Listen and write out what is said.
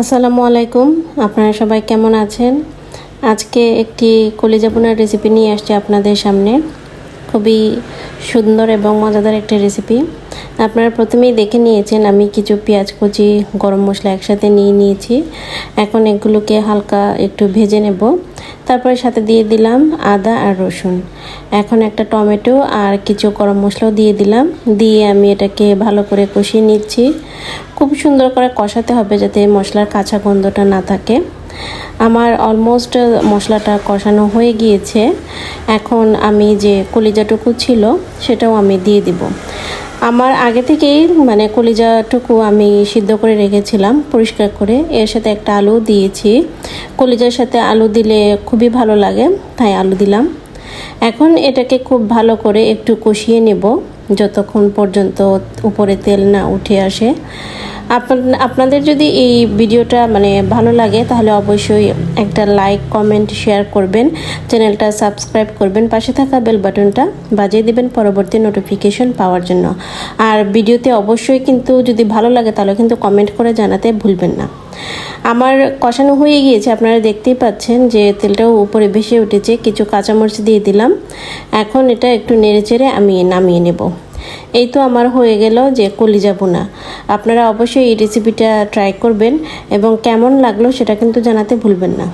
আসসালামু আলাইকুম। আপনারা সবাই কেমন আছেন? আজকে একটি কলিজা পোনার রেসিপি নিয়ে আসছি আপনাদের সামনে। খুবই সুন্দর এবং মজাদার একটি রেসিপি আপনারা প্রথমেই দেখে নিয়েছেন, আমি কিছু পেঁয়াজ কুচি, গরম মশলা একসাথে নিয়ে নিয়েছি। এখন এগুলোকে হালকা একটু ভেজে নেব। তারপরে সাথে দিয়ে দিলাম আদা আর রসুন। এখন একটা টমেটো আর কিছু গরম মশলাও দিয়ে দিলাম। দিয়ে আমি এটাকে ভালো করে কষিয়ে নিচ্ছি। খুব সুন্দর করে কষাতে হবে যাতে মশলার কাঁচা গন্ধটা না থাকে। আমার অলমোস্ট মশলাটা কষানো হয়ে গিয়েছে। এখন আমি যে কলিজাটুকু ছিল, সেটাও আমি দিয়ে দিব। আমার আগে থেকেই মানে কলিজাটুকু আমি সিদ্ধ করে রেখেছিলাম, পরিষ্কার করে। এর সাথে একটা আলু দিয়েছি। কলিজার সাথে আলু দিলে খুবই ভালো লাগে, তাই আলু দিলাম। এখন এটাকে খুব ভালো করে একটু কষিয়ে নেব, যতক্ষণ পর্যন্ত উপরে তেল না উঠে আসে। আপনাদের যদি এই ভিডিওটা মানে ভালো লাগে, তাহলে অবশ্যই একটা লাইক কমেন্ট শেয়ার করবেন। চ্যানেলটা সাবস্ক্রাইব করবেন। পাশে থাকা বেল বাটনটা বাজিয়ে দিবেন পরবর্তী নোটিফিকেশন পাওয়ার জন্য। আর ভিডিওতে অবশ্যই কিন্তু যদি ভালো লাগে, তাহলে কিন্তু কমেন্ট করে জানাতে ভুলবেন না। আমার কষানো হয়ে গিয়েছে। আপনারা দেখতেই পাচ্ছেন যে তেলটাও উপরে ভেসে উঠেছে। কিছু কাঁচামরিচ দিয়ে দিলাম। এখন এটা একটু নেড়ে চেড়ে আমি নামিয়ে নেব। এই তো আমার হয়ে গেল যে কলিজা বোনা আপনারা অবশ্যই এই রেসিপিটা ট্রাই করবেন এবং কেমন লাগল সেটা কিন্তু জানাতে ভুলবেন না।